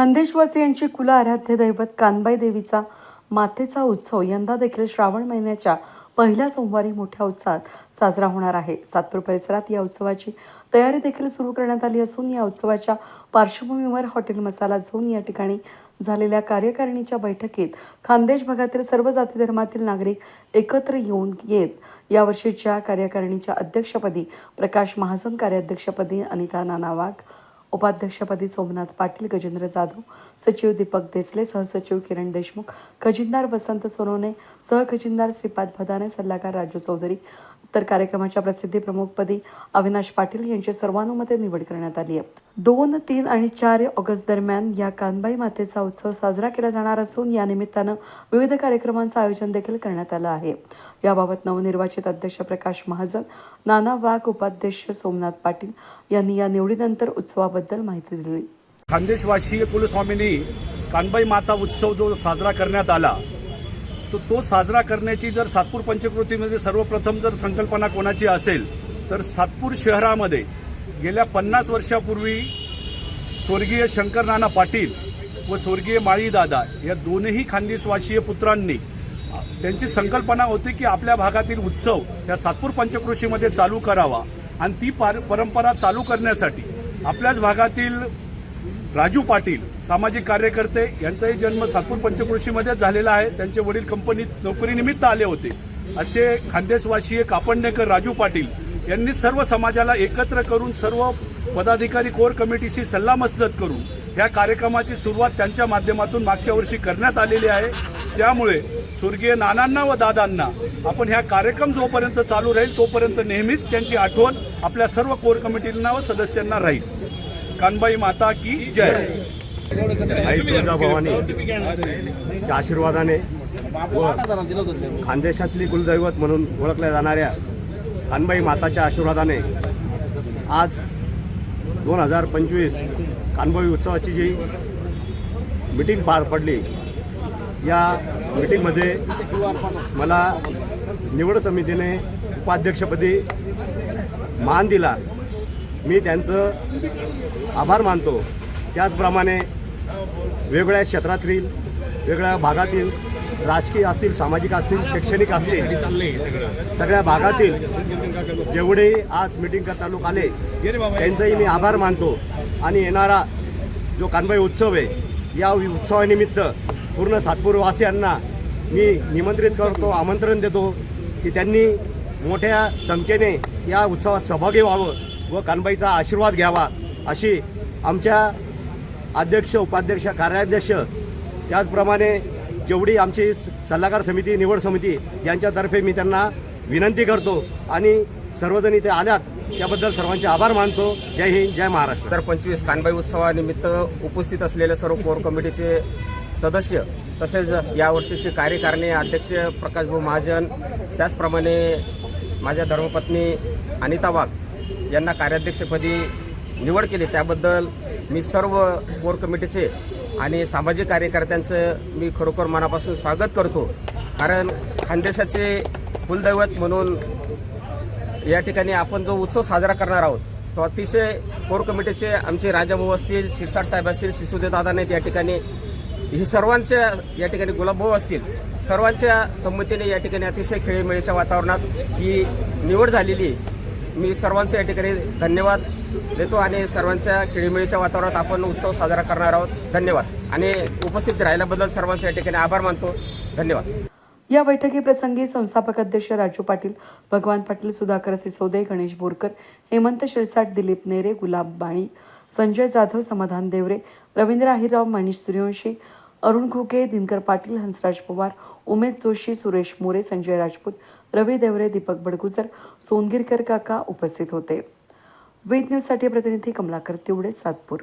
खानदेशवासियांची कुल आराध्य दैवत कानबाई देवीचा मातेचा उत्सव यंदा देखील श्रावण महिन्याच्या पहिल्या सोमवारी मोठ्या उत्साहात साजरा होणार आहे. सातपूर परिसरात या उत्सवाची तयारी देखील सुरू करण्यात आली असून या उत्सवाच्या पार्श्वभूमीवर हॉटेल मसाला झोन या ठिकाणी झालेल्या कार्यकारिणीच्या बैठकीत खानदेश भागातील सर्व जाती धर्मातील नागरिक एकत्र येऊन येत यावर्षीच्या कार्यकारिणीच्या अध्यक्षपदी प्रकाश महाजन कार्याध्यक्षपदी अनिता नाना वाघ उपाध्यक्षपदी सोमनाथ पाटील गजेंद्र जाधव सचिव दीपक देसले सहसचिव किरण देशमुख खजिनदार वसंत सोनवणे सहखजिनदार श्रीपाद भदाने सल्लागार राजू चौधरी तर कार्यक्रमाच्या प्रसिद्धी प्रमुखपदी अविनाश पाटील यांची सर्वानुमते निवड करण्यात आली आहे. दोन तीन आणि चार ऑगस्ट दरम्यान या कानबाई मातेचा उत्सव साजरा केला जाणार असून या निमित्तानं विविध कार्यक्रमांचं आयोजन देखील करण्यात आलं आहे. याबाबत नवनिर्वाचित अध्यक्ष प्रकाश महाजन नाना वाघ उपाध्यक्ष सोमनाथ पाटील यांनी या निवडीनंतर उत्सवाबद्दल माहिती दिली. खानदेशवासीय कुलस्वामींनी कानबाई माता उत्सव जो साजरा करण्यात आला तो तो साजरा करण्याची जर सातपूर पंचकृतीमध्ये सर्वप्रथम जर संकल्पना कोणाची असेल तर सातपूर शहरामध्ये गेल्या पन्नास वर्षापूर्वी स्वर्गीय शंकर नाना पाटील व स्वर्गीय माळीदादा या दोनही खानदेशवासीय पुत्रांनी त्यांची संकल्पना होती की आपल्या भागातील उत्सव या सातपूर पंचकृषीमध्ये चालू करावा. आणि ती पार- परंपरा चालू करण्यासाठी आपल्याच भागातील राजू पाटील सामाजिक कार्यकर्ते यांचाही जन्म सातपूर पंचकृषीमध्ये झालेला आहे. त्यांचे वडील कंपनीत नोकरीनिमित्त आले होते. असे खानदेशवासीय कापडणेकर राजू पाटील यांनी सर्व समाजाला एकत्र करून सर्व पदाधिकारी कोर कमिटीशी सल्लामसलत करून या कार्यक्रमाची सुरुवात त्यांच्या माध्यमातून मागच्या वर्षी करण्यात आलेली आहे. त्यामुळे स्वर्गीय नानांना व दादांना आपण ह्या कार्यक्रम जोपर्यंत चालू राहील तोपर्यंत नेहमीच त्यांची आठवण आपल्या सर्व कोर कमिटींना व सदस्यांना राहील. कानबाई माता की जय। आई तुळजाभवानीच्या आशीर्वादाने व खानदेशातली कुलदैवत म्हणून ओळखल्या जाणाऱ्या कानबाई माताच्या आशीर्वादाने आज दोन हजार पंचवीस कानबाई उत्सवाची जी मिटिंग पार पडली या मिटिंगमध्ये मला निवड समितीने उपाध्यक्षपदी मान दिला. मी त्यांचं आभार मानतो. त्याचप्रमाणे वेगवेगळ्या क्षेत्रातील वेगळ्या भागातील राजकीय असतील सामाजिक असतील शैक्षणिक असतील सगळ्या भागातील जेवढे आज मिटिंग करता लोक आले त्यांचाही मी आभार मानतो. आणि येणारा जो कानबाई उत्सव आहे या उत्सवानिमित्त पूर्ण सातपूरवासियांना मी निमंत्रित करतो आमंत्रण देतो की त्यांनी मोठ्या संख्येने या उत्सवात सहभागी व्हावं. व कानबाईचा आशीर्वाद घ्यावा अशी आमच्या अध्यक्ष उपाध्यक्ष कार्याध्यक्ष त्याचप्रमाणे जेवढी आमची स- सल्लागार समिती निवड समिती यांच्यातर्फे मी त्यांना विनंती करतो आणि सर्वजण इथे आल्यात त्याबद्दल सर्वांचे आभार मानतो. जय हिंद जय महाराष्ट्र. तर पंचवीस कानबाई उत्सवानिमित्त उपस्थित असलेले सर्व कोर कमिटीचे सदस्य तसेच यावर्षीचे कार्यकारिणी अध्यक्ष प्रकाशभाऊ महाजन त्याचप्रमाणे माझ्या धर्मपत्नी अनिता वाघ यांना कार्याध्यक्षपदी निवड केली. त्याबद्दल मी सर्व कोर कमिटीचे आणि सामाजिक कार्यकर्त्यांचं मी खरोखर मनापासून स्वागत करतो. कारण खानदेशाचे कुलदैवत म्हणून या ठिकाणी आपण जो उत्सव साजरा करणार आहोत तो अतिशय कोर कमिटीचे आमचे राजाभाऊ असतील शिरसाट साहेब असतील शिसुदेदादा नाहीत या ठिकाणी. ही सर्वांच्या या ठिकाणी गुलाबभाऊ असतील. सर्वांच्या संमतीने या ठिकाणी अतिशय खेळीमेळीच्या वातावरणात ही निवड झालेली मी सर्वांचे या ठिकाणी धन्यवाद देतो आणि सर्वांच्या खेळीमेळीच्या वातावरणात आपण उत्सव साजरा करणार आहोत. धन्यवाद. आणि उपस्थित राहिल्याबद्दल सर्वांचे या ठिकाणी आभार मानतो. धन्यवाद. या बैठकीप्रसंगी संस्थापक अध्यक्ष राजू पाटील भगवान पाटील सुधाकर सिसोदे गणेश बोरकर हेमंत शिरसाट दिलीप नेरे गुलाब बाणी संजय जाधव समाधान देवरे रवींद्र आहिरराव मनीष सूर्यवंशी अरुण खोके दिनकर पाटील हंसराज पवार उमेश जोशी सुरेश मोरे संजय राजपूत रवी देवरे दीपक बडगुजर सोनगिरकर काका उपस्थित होते. वेद न्यूजसाठी प्रतिनिधी कमलाकर तिवडे सातपूर.